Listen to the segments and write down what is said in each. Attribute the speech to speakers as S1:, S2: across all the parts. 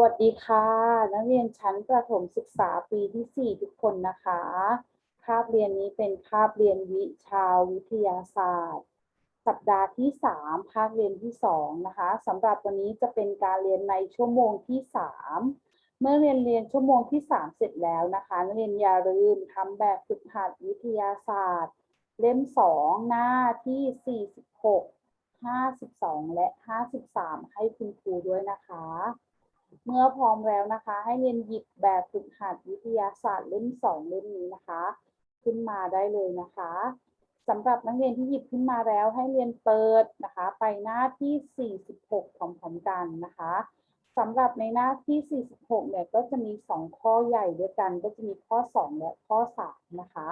S1: วัสดีค่ะ นักเรียนชั้นประถมศึกษาปีที่ 4 ทุกคนนะคะ คาบเรียนนี้เป็นคาบเรียนวิชาวิทยาศาสตร์ สัปดาห์ที่ 3 ภาคเรียนที่ 2 นะคะสำหรับวันนี้จะเป็นการเรียนในชั่วโมงที่ 3 เมื่อเรียนเรียนชั่วโมงที่ 3 เสร็จแล้วนะคะนักเรียนอย่าลืมทำแบบฝึกหัดวิทยาศาสตร์ เล่ม 2 หน้าที่ 46 52 และ 53 ให้คุณครูด้วยนะคะ เมื่อพร้อมแล้วนะคะ ให้เรียนหยิบแบบฝึกหัดวิทยาศาสตร์เล่มสองเล่มนี้นะคะ ขึ้นมาได้เลยนะคะสำหรับนักเรียนที่หยิบขึ้นมาแล้วให้เรียนเปิดนะคะ ไปหน้าที่ 46พร้อมกันนะคะสำหรับในหน้าที่ 46 เนี่ยก็จะมี 2 ข้อใหญ่ด้วยกัน ก็จะมีข้อ 2 และข้อ 3 นะคะ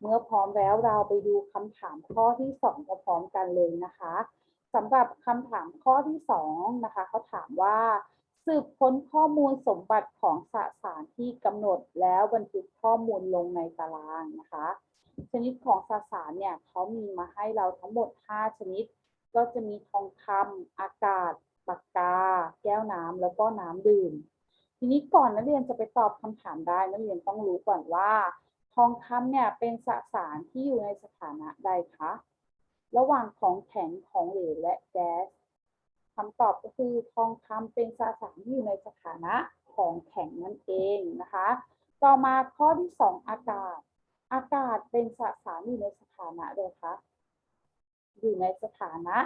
S1: เมื่อพร้อมแล้วเราไปดูคำถามข้อที่2พร้อมกันเลยนะคะสำหรับคำถามข้อที่ 2 นะคะเขาถามว่า สืบค้นข้อมูลสมบัติของสสารที่กำหนดแล้วบันทึกข้อมูลลงในตารางนะคะ ชนิดของสสารเนี่ยเขามีมาให้เราทั้งหมด 5 ชนิด ก็จะมีทองคำอากาศปากกา แก้วน้ำแล้วก็น้ำดื่ม ทีนี้ก่อนนักเรียนจะไปตอบคำถามได้นักเรียนต้องรู้ก่อนว่า ทองคำเนี่ยเป็นสสารที่อยู่ในสถานะใดคะระหว่างของแข็งของเหลวและแก๊ส คำตอบก็คือทองคำเป็นสสารที่อยู่ในสถานะของแข็งนั่นเองนะคะ ต่อมาข้อที่สองอากาศ อากาศเป็นสสารอยู่ในสถานะเลยคะอยู่ในสถานะ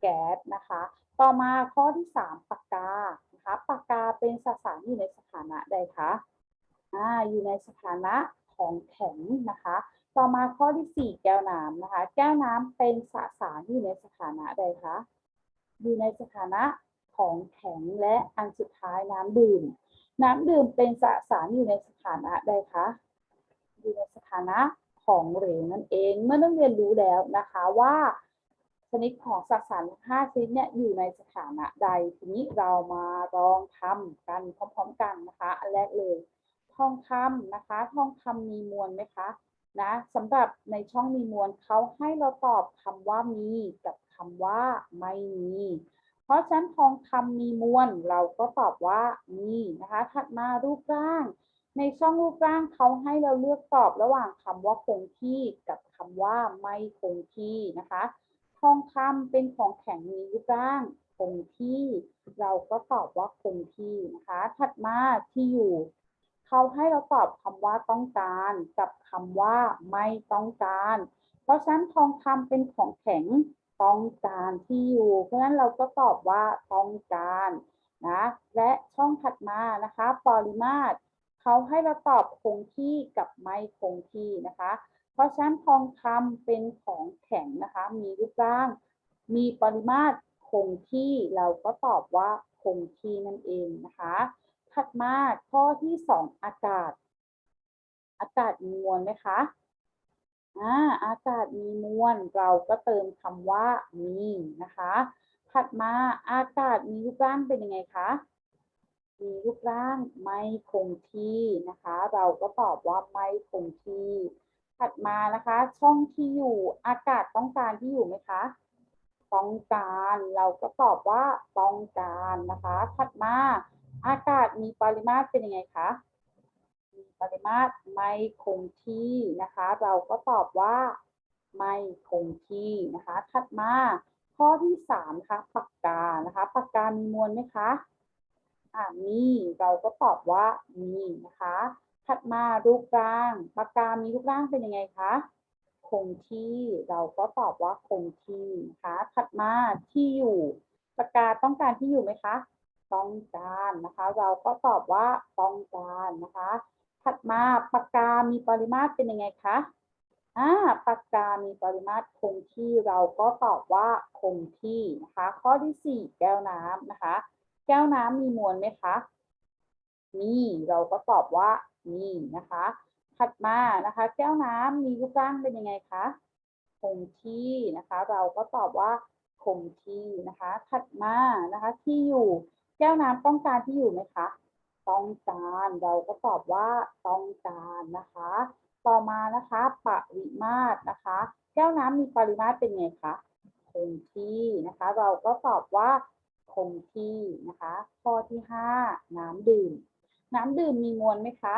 S1: แก๊สนะคะ ต่อมาข้อที่สามปากกานะคะปากกาเป็นสสารอยู่ในสถานะใดคะอ่าอยู่ในสถานะของแข็งนะคะ ต่อมาข้อที่สี่แก้วน้ำนะคะ แก้วน้ำเป็นสสารที่อยู่ในสถานะใดคะ อยู่ในสถานะของแข็งและอันสุดท้ายน้ำดื่ม น้ำดื่มเป็นสสารอยู่ในสถานะใดคะ อยู่ในสถานะของเหลวนั่นเอง เมื่อนักเรียนรู้แล้วนะคะว่าชนิดของสสารห้าชนิดเนี่ยอยู่ในสถานะใด ทีนี้เรามาลองทำกันพร้อมๆกันนะคะ อันแรกเลย ทองคำนะคะ ทองคำมีมวลไหมคะนะสำหรับในช่องมีมวลเขาให้เราตอบคำว่ามีกับ คำว่าไม่มี เพราะฉะนั้นทองคำมีมวลเราก็ตอบว่ามีนะคะ ถัดมารูปร่าง ในช่องรูปร่างเขาให้เราเลือกตอบระหว่างคำว่าคงที่กับคำว่าไม่คงที่นะคะ ทองคำเป็นของแข็งมีรูปร่างคงที่ เราก็ตอบว่าคงที่นะคะ ถัดมาที่อยู่เขาให้เราตอบคำว่าต้องการกับคำว่าไม่ต้องการ เพราะฉะนั้นทองคำเป็นของแข็ง ต้องการที่อยู่ เพราะฉะนั้นเราก็ตอบว่าต้องการนะและช่องถัดมานะคะปริมาตรเขาให้เราตอบคงที่กับไม่คงที่นะคะ เพราะฉะนั้นทองคำเป็นของแข็งนะคะ มีรูปร่าง มีปริมาตรคงที่เราก็ตอบว่าคงที่นั่นเองนะคะ ถัดมาข้อที่สองอากาศ อากาศมวลไหมคะ อ่าอากาศมีมวลเราก็เติมคำว่ามีนะคะ ถัดมาอากาศมีรูปร่างเป็นยังไงคะมีรูปร่างไม่คงที่นะคะ เราก็ตอบว่าไม่คงที่ ถัดมานะคะ ช่องที่อยู่อากาศต้องการที่อยู่ไหมคะต้องการเราก็ตอบว่าต้องการนะคะ ถัดมาอากาศมีปริมาตรเป็นยังไงคะ ปริมาตรไม่คงที่นะคะ เราก็ตอบว่าไม่คงที่นะคะ ถัดมาข้อที่สามนะคะปากกานะคะปากกามีมวลไหมคะอ่ามีเราก็ตอบว่ามีนะคะ ถัดมารูปร่างปากกามีรูปร่างเป็นยังไงคะคงที่เราก็ตอบว่าคงที่นะคะถัดมาที่อยู่ปากกาต้องการที่อยู่ไหมคะ ต้องการนะคะ เราก็ตอบว่าต้องการนะคะ ถัดมาปากกา มีปริมาตรเป็นยังไงคะอ่าปากกา มีปริมาตรคงที่เราก็ตอบว่าคงที่นะคะ ข้อที่สี่แก้วน้ำนะคะ แก้วน้ำมีมวลไหมคะมีเราก็ตอบว่ามีนะคะ ถัดมานะคะ แก้วน้ำมีรูปร่างเป็นยังไงคะคงที่นะคะ เราก็ตอบว่าคงที่นะคะ ถัดมานะคะ ที่อยู่แก้วน้ำต้องการที่อยู่ไหมคะ ต้องการ เราก็ตอบว่าต้องการนะคะ ต่อมานะคะปริมาตรนะคะ แก้วน้ำมีปริมาตรเป็นไงคะคงที่นะคะ เราก็ตอบว่าคงที่นะคะ ข้อที่ห้าน้ำดื่ม น้ำดื่มมีมวลไหมคะ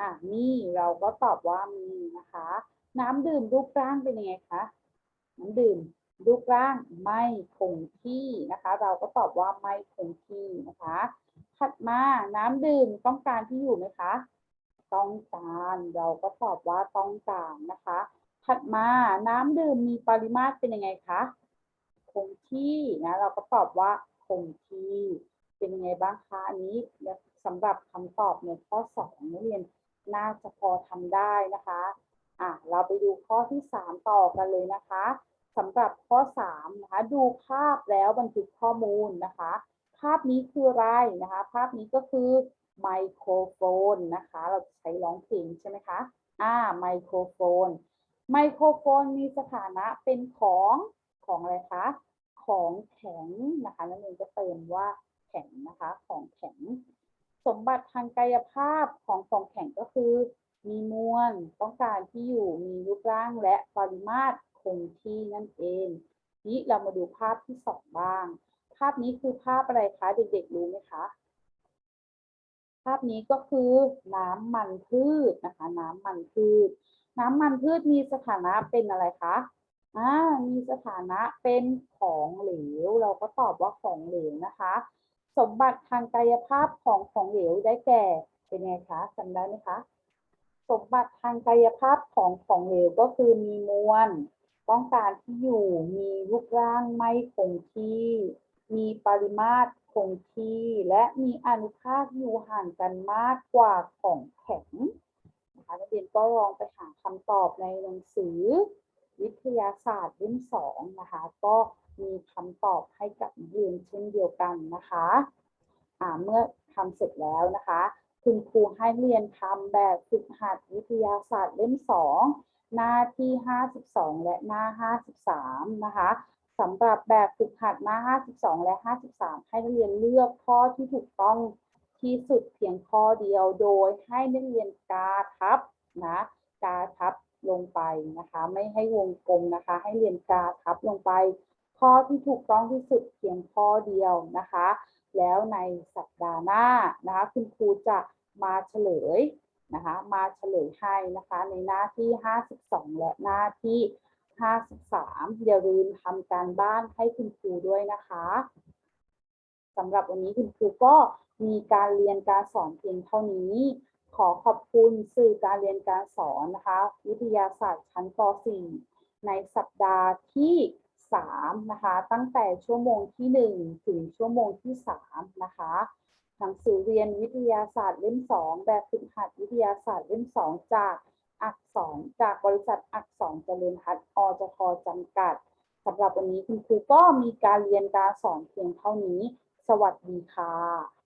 S1: อะมีเราก็ตอบว่ามีนะคะ น้ำดื่มรูปร่างเป็นยังไงคะน้ำดื่มรูปร่างไม่คงที่นะคะ เราก็ตอบว่าไม่คงที่นะคะ ถัดมาน้ำดื่มต้องการที่อยู่ไหมคะ ต้องการเราก็ตอบว่าต้องการนะคะ ถัดมาน้ำดื่มมีปริมาตรเป็นยังไงคะคงที่นะเราก็ตอบว่าคงที่เป็นยังไงบ้างคะอันนี้สำหรับคำตอบในข้อสองนักเรียนน่าจะพอทำได้นะคะอะเราไปดูข้อที่สามต่อกันเลยนะคะสำหรับข้อสามนะคะดูภาพแล้วบันทึกข้อมูลนะคะ ภาพนี้คืออะไรนะคะ ภาพนี้ก็คือไมโครโฟนนะคะ เราใช้ร้องเพลงใช่ไหมคะอ่าไมโครโฟน ไมโครโฟนมีสถานะเป็นของของอะไรคะ ของแข็งนะคะนักเรียนก็เติมว่าแข็งนะคะ ของแข็ง สมบัติทางกายภาพของของแข็งก็คือ มีมวล ต้องการที่อยู่ มีรูปร่างและปริมาตรคงที่นั่นเอง นี้เรามาดูภาพที่สองบ้างาพนี้คือภาพอะไรคะเด็กๆรู้ไหมคะ ภาพนี้ก็คือน้ำมันพืชนะคะ น้ำมันพืช น้ำมันพืชมีสถานะเป็นอะไรคะอ่ามีสถานะเป็นของเหลว เราก็ตอบว่าของเหลวนะคะ สมบัติทางกายภาพของของเหลวได้แก่เป็นไงคะจำได้ไหมคะ สมบัติทางกายภาพของของเหลวก็คือมีมวล ต้องการที่อยู่มีรูปร่างไม่คงที่ มีปริมาตรคงที่และมีอนุภาคอยู่ห่างกันมากกว่าของแข็งนะคะนักเรียนก็ลองไปหาคำตอบในหนังสือ วิทยาศาสตร์เล่มสองนะคะ ก็มีคำตอบให้กับเรียนเช่นเดียวกันนะคะอ่าเมื่อทำเสร็จแล้วนะคะ คุณครูให้เรียนทำแบบฝึกหัดวิทยาศาสตร์เล่มสองหน้าที่ 52 และหน้า 53 นะคะ สำหรับแบบฝึกหัดหน้า 52 และ 53 ให้นักเรียนเลือกข้อที่ถูกต้องที่สุดเพียงข้อเดียวโดยให้นักเรียนกาทับนะกาทับลงไปนะคะ ไม่ให้วงกลมนะคะ ให้เรียนกาทับลงไป ข้อที่ถูกต้องที่สุดเพียงข้อเดียวนะคะ แล้วในสัปดาห์หน้านะคะ คุณครูจะมาเฉลยนะคะ มาเฉลยให้นะคะ ในหน้าที่ 52 และหน้าที่ 53อย่าลืมทำการบ้านให้คุณครูด้วยนะคะสำหรับวันนี้คุณครูก็มีการเรียนการสอนเพียงเท่านี้ ขอขอบคุณสื่อการเรียนการสอนนะคะ วิทยาศาสตร์ชั้นป .4 ในสัปดาห์ที่3นะคะ ตั้งแต่ชั่วโมงที่ 1 ถึงชั่วโมงที่3นะคะหนังสือเรียนวิทยาศาสตร์เล่ม 2 แบบฝึกหัดวิทยาศาสตร์เล่ม 2 จาก อักษรจากบริษัทอักษรเจริญพัฒน์อจคจำกัดสำหรับวันนี้คุณครูก็มีการเรียนการสอนเพียงเท่านี้ สวัสดีค่ะ